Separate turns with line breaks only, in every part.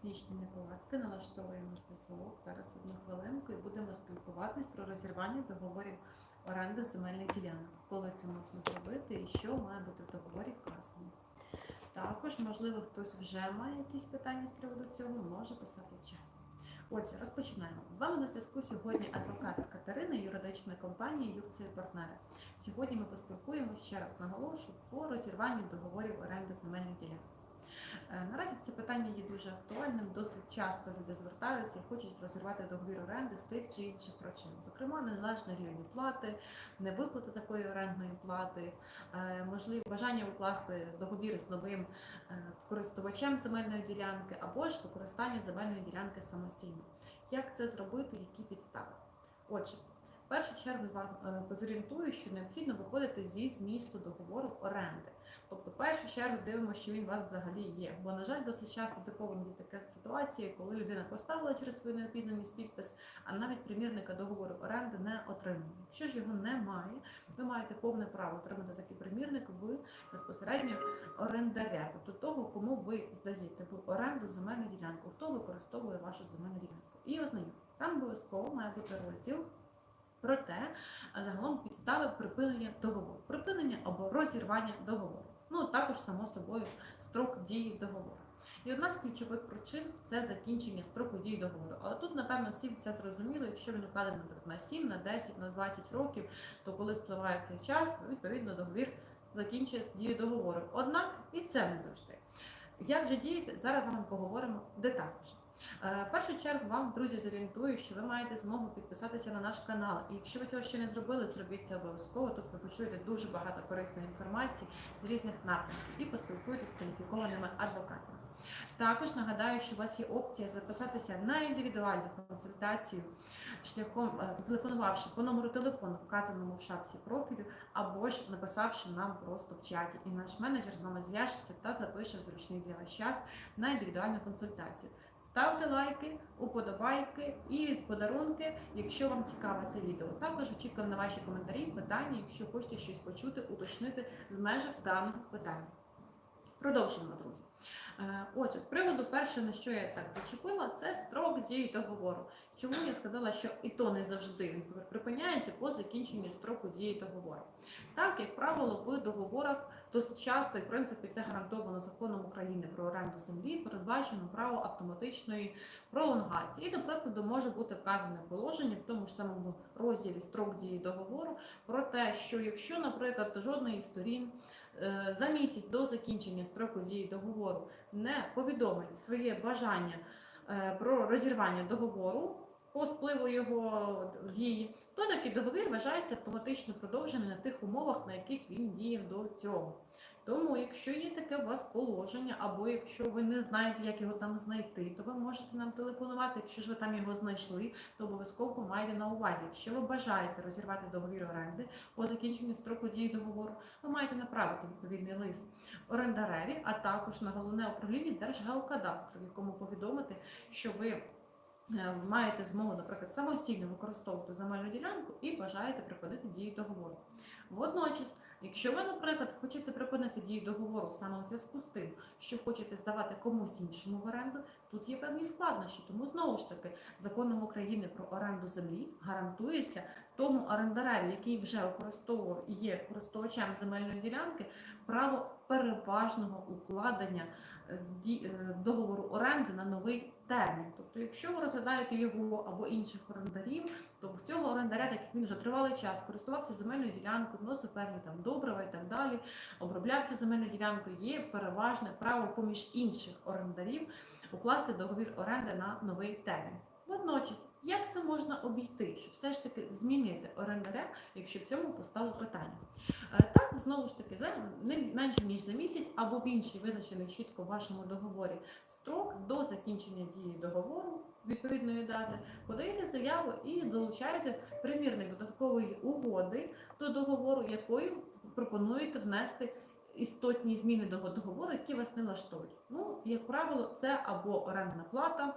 технічні неполадки, налаштовуємо зв'язок. Зараз одну хвилинку і будемо спілкуватись про розірвання договорів оренди земельних ділянок. Коли це можна зробити і що має бути в договорі вказано. Також, можливо, хтось вже має якісь питання з приводу цього, може писати в чат. Отже, розпочинаємо. З вами на зв'язку сьогодні адвокат Катерина, юридична компанія Юрцеї партнери. Сьогодні ми поспілкуємося ще раз наголошую по розірванню договорів оренди земельних ділянок. Е, Наразі це питання є дуже актуальним. Досить часто люди звертаються і хочуть розірвати договір оренди з тих чи інших причин. Зокрема, неналежна рівень плати, невиплата такої орендної плати, е, можливо, бажання укласти договір з новим е, користувачем земельної ділянки або ж використання земельної ділянки самостійно. Як це зробити, які підстави? Отже, першу чергу вам е, позорієнтую, що необхідно виходити зі змісту договору оренди. Тобто, в першу чергу дивимося, що він у вас взагалі є. Бо, на жаль, досить часто типовим є така ситуація, коли людина поставила через свою неопізнаність підпис, а навіть примірника договору оренди не отримує. Якщо ж його немає, ви маєте повне право отримати такий примірник в безпосередньо орендаря, тобто того, кому ви здаєте в оренду земельну ділянку, хто використовує вашу земельну ділянку. І ознайомитись. Там обов'язково має бути розділ. Про те, а загалом підстави припинення договору, припинення або розірвання договору. Ну також само собою строк дії договору. І одна з ключових причин це закінчення строку дії договору. Але тут, напевно, всі все зрозуміли, якщо він укладений наприклад, на 7, на 10, на 20 років, то коли спливає цей час, то, відповідно договір закінчує дію договору. Однак і це не завжди. Як же діяти? Зараз вам поговоримо детальніше. Е, В першу чергу вам, друзі, зорієнтую, що ви маєте змогу підписатися на наш канал. І якщо ви цього ще не зробили, зробіть це обов'язково. Тут ви почуєте дуже багато корисної інформації з різних напрямків і поспілкуєтесь з кваліфікованими адвокатами. Також нагадаю, що у вас є опція записатися на індивідуальну консультацію шляхом е, зателефонувавши по номеру телефону, вказаному в шапці профілю, або ж написавши нам просто в чаті. І наш менеджер з вами зв'яжеться та запише в зручний для вас час на індивідуальну консультацію. Ставте лайки, уподобайки і подарунки, якщо вам цікаве це відео. Також очікуємо на ваші коментарі, питання, якщо хочете щось почути, уточнити з межах даного питання. Продовжуємо, друзі. Е, Отже, з приводу перше, на що я так зачепила, це строк дії договору. Чому я сказала, що і то не завжди припиняється по закінченню строку дії договору. Так, як правило, в договорах досить часто, і в принципі це гарантовано законом України про оренду землі, передбачено право автоматичної пролонгації. І, до прикладу, може бути вказане положення в тому ж самому розділі строк дії договору про те, що якщо, наприклад, жодна із сторін е, за місяць до закінчення строку дії договору не повідомить своє бажання е, про розірвання договору по спливу його дії, то такий договір вважається автоматично продовженим на тих умовах, на яких він діяв до цього. Тому, якщо є таке у вас положення, або якщо ви не знаєте, як його там знайти, то ви можете нам телефонувати. Якщо ж ви там його знайшли, то обов'язково майте на увазі. Якщо ви бажаєте розірвати договір оренди по закінченню строку дії договору, ви маєте направити відповідний лист орендареві, а також на головне управління Держгеокадастру, в якому повідомити, що ви е, маєте змогу, наприклад, самостійно використовувати земельну ділянку і бажаєте припинити дію договору. Водночас, якщо ви, наприклад, хочете припинити дію договору саме в зв'язку з тим, що хочете здавати комусь іншому в оренду, тут є певні складнощі. Тому знову ж таки законом України про оренду землі гарантується тому орендареві, який вже використовував і є користувачем земельної ділянки, право переважного укладення е, е, договору оренди на новий термін. Тобто, якщо ви розглядаєте його або інших орендарів, то в цього орендаря, так як він вже тривалий час користувався земельною ділянкою, вносив певні там добрива і так далі, обробляв цю земельну ділянку, є переважне право поміж інших орендарів укласти договір оренди на новий термін. Водночас, як це можна обійти, щоб все ж таки змінити орендаря, якщо в цьому постало питання? Е, Так, знову ж таки, за не менше ніж за місяць або в інший визначений чітко в вашому договорі строк до закінчення дії договору відповідної дати, подаєте заяву і долучаєте примірник додаткової угоди до договору, якою пропонуєте внести істотні зміни до договору, які вас не влаштовують. Ну, як правило, це або орендна плата.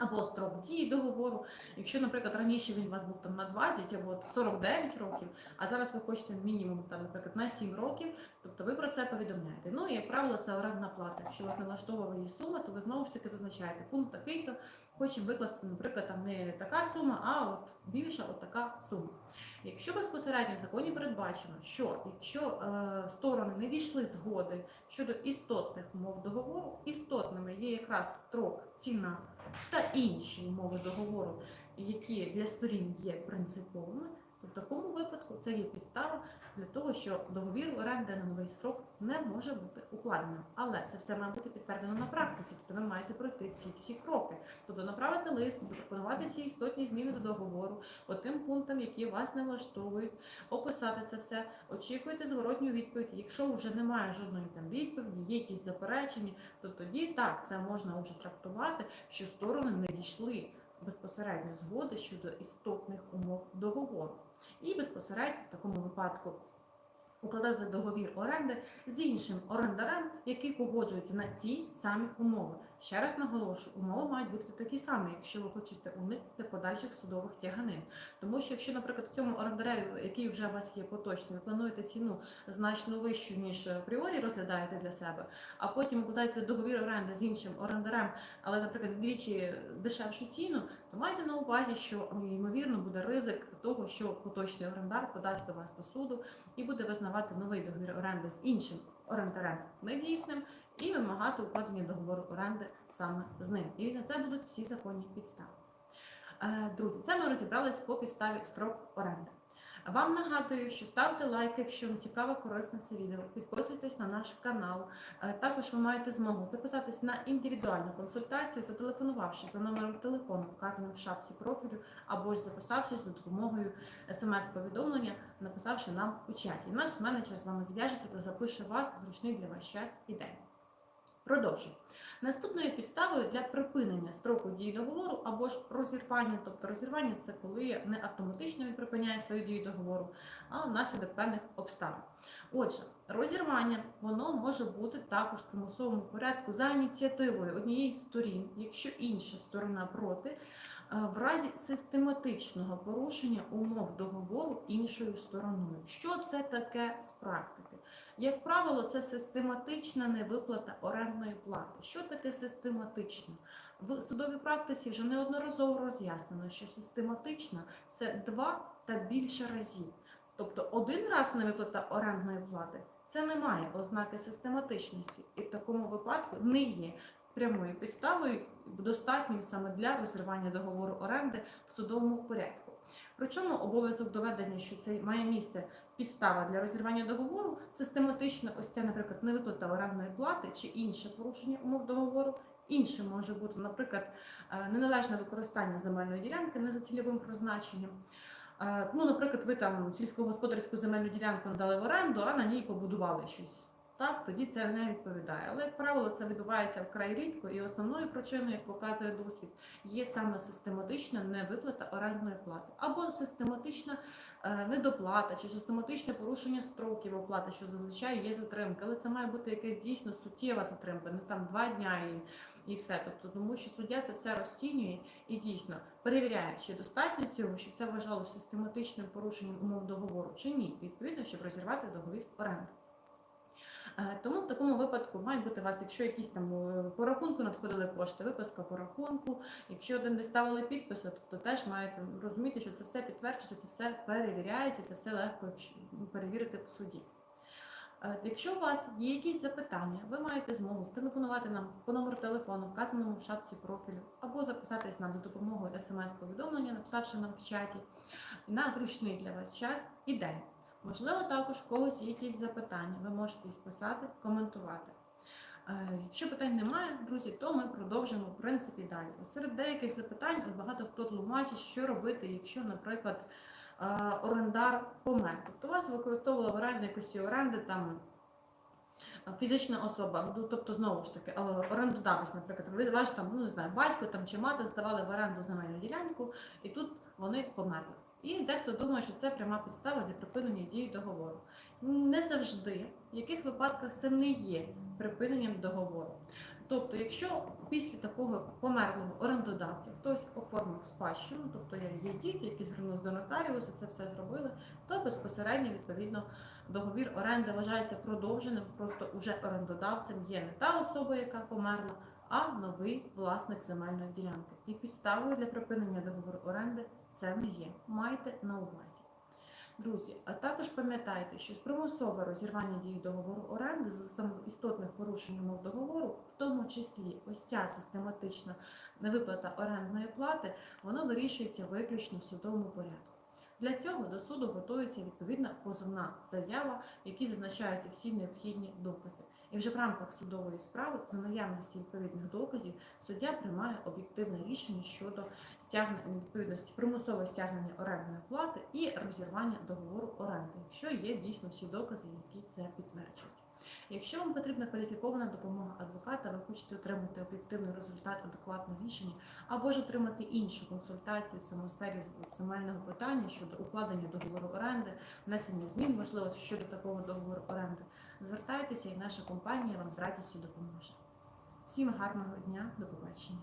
Або строк дії договору. Якщо, наприклад, раніше він у вас був там на 20 або 49 років, а зараз ви хочете мінімум там, наприклад, на 7 років, тобто ви про це повідомляєте. Ну і як правило, це орендна плата. Якщо вас не влаштовує її сума, то ви знову ж таки зазначаєте пункт такий-то, хочемо викласти, наприклад, там не така сума, а от більша от така сума. Якщо безпосередньо в законі передбачено, що якщо е, сторони не дійшли згоди щодо істотних умов договору, істотними є якраз строк, ціна та інші умови договору, які для сторін є принциповими, в такому випадку це є підстава для того, що договір оренди на новий строк не може бути укладеним. Але це все має бути підтверджено на практиці, тобто ви маєте пройти ці всі кроки, тобто направити лист, запропонувати ці істотні зміни до договору по тим пунктам, які вас не влаштовують, описати це все, очікуєте зворотню відповідь. Якщо вже немає жодної там відповіді, є якісь заперечення, то тоді так це можна вже трактувати, що сторони не дійшли безпосередньо згоди щодо істотних умов договору. І безпосередньо в такому випадку укладати договір оренди з іншим орендарем, який погоджується на ті самі умови. Ще раз наголошую, умови мають бути такі самі, якщо ви хочете уникнути подальших судових тяганин. Тому що якщо, наприклад, цьому орендареві, який вже у вас є поточний, ви плануєте ціну значно вищу, ніж апріорі розглядаєте для себе, а потім укладаєте договір оренди з іншим орендарем, але, наприклад, вдвічі дешевшу ціну, то майте на увазі, що ймовірно буде ризик того, що поточний орендар подасть до вас до суду і буде визнавати новий договір оренди з іншим орендарем недійсним і вимагати укладення договору оренди саме з ним. І на це будуть всі законні підстави. Е, Друзі, це ми розібрались по підставі строк оренди. Вам нагадую, що ставте лайк, якщо вам цікаво, корисне це відео. Підписуйтесь на наш канал. Е, Також ви маєте змогу записатись на індивідуальну консультацію, зателефонувавши за номером телефону, вказаним в шапці профілю, або ж записавшись за допомогою смс-повідомлення, написавши нам у чаті. Наш менеджер з вами зв'яжеться та запише вас зручний для вас час і день. Продовжую. Наступною підставою для припинення строку дії договору або ж розірвання, тобто розірвання це коли не автоматично він припиняє свою дію договору, а внаслідок певних обставин. Отже, розірвання воно може бути також в примусовому порядку за ініціативою однієї з сторін, якщо інша сторона проти, е, в разі систематичного порушення умов договору іншою стороною. Що це таке з практики? Як правило, це систематична невиплата орендної плати. Що таке систематично? В судовій практиці вже неодноразово роз'яснено, що систематична це два та більше разів. Тобто один раз невиплата орендної плати це не має ознаки систематичності, і в такому випадку не є прямою підставою достатньою саме для розірвання договору оренди в судовому порядку. Причому обов'язок доведення, що це має місце підстава для розірвання договору, систематично, ось ця, наприклад, невиплата орендної плати чи інше порушення умов договору. Іншим може бути, наприклад, е, неналежне використання земельної ділянки не за цільовим призначенням. Е, Ну, наприклад, ви там сільськогосподарську земельну ділянку надали в оренду, а на ній побудували щось. Так, тоді це не відповідає. Але, як правило, це відбувається вкрай рідко, і основною причиною, як показує досвід, є саме систематична невиплата орендної плати або систематична е, недоплата чи систематичне порушення строків оплати, що зазвичай є затримки. Але це має бути якась дійсно суттєва затримка, не там два дня і, і все. Тобто, тому що суддя це все розцінює і дійсно перевіряє, чи достатньо цього, щоб це вважалося систематичним порушенням умов договору, чи ні, відповідно, щоб розірвати договір оренди. Е, Тому в такому випадку мають бути у вас, якщо якісь там е, по рахунку надходили кошти, виписка по рахунку. Якщо один ви ставили підписи, то теж маєте розуміти, що це все підтверджується, це все перевіряється, це все легко перевірити в суді. Е, Якщо у вас є якісь запитання, ви маєте змогу зателефонувати нам по номеру телефону, вказаному в шапці профілю, або записатись нам за допомогою смс-повідомлення, написавши нам в чаті на зручний для вас час і день. Можливо, також в когось є якісь запитання. Ви можете їх писати, коментувати. Е, Якщо питань немає, друзі, то ми продовжимо в принципі далі. Серед деяких запитань багато хто тлумачить, що робити, якщо, наприклад, е, орендар помер. Тобто у вас використовувала в оренді якості оренди там фізична особа, ну тобто знову ж таки, е, орендодавець, наприклад, ви ваш там, ну не знаю, батько там чи мати здавали в оренду земельну ділянку, і тут вони померли. І дехто думає, що це пряма підстава для припинення дії договору. Не завжди, в яких випадках це не є припиненням договору. Тобто, якщо після такого померлого орендодавця хтось оформив спадщину, тобто є діти, які звернулися до нотаріуса, це все зробили, то безпосередньо відповідно договір оренди вважається продовженим. Просто уже орендодавцем є не та особа, яка померла, а новий власник земельної ділянки. І підставою для припинення договору оренди це не є. Майте на увазі. Друзі, а також пам'ятайте, що примусове розірвання дії договору оренди з істотних порушень умов договору, в тому числі ось ця систематична невиплата орендної плати, воно вирішується виключно в судовому порядку. Для цього до суду готується відповідна позовна заява, в якій зазначаються всі необхідні докази. І вже в рамках судової справи, за наявності відповідних доказів, суддя приймає об'єктивне рішення щодо стягнення відповідності примусове стягнення орендної плати і розірвання договору оренди, якщо є дійсно всі докази, які це підтверджують. Якщо вам потрібна кваліфікована допомога адвоката, ви хочете отримати об'єктивний результат, адекватне рішення, або ж отримати іншу консультацію саме в сфері земельного питання щодо укладення договору оренди, внесення змін, можливо, щодо такого договору оренди, звертайтеся, і наша компанія вам з радістю допоможе. Всім гарного дня, до побачення.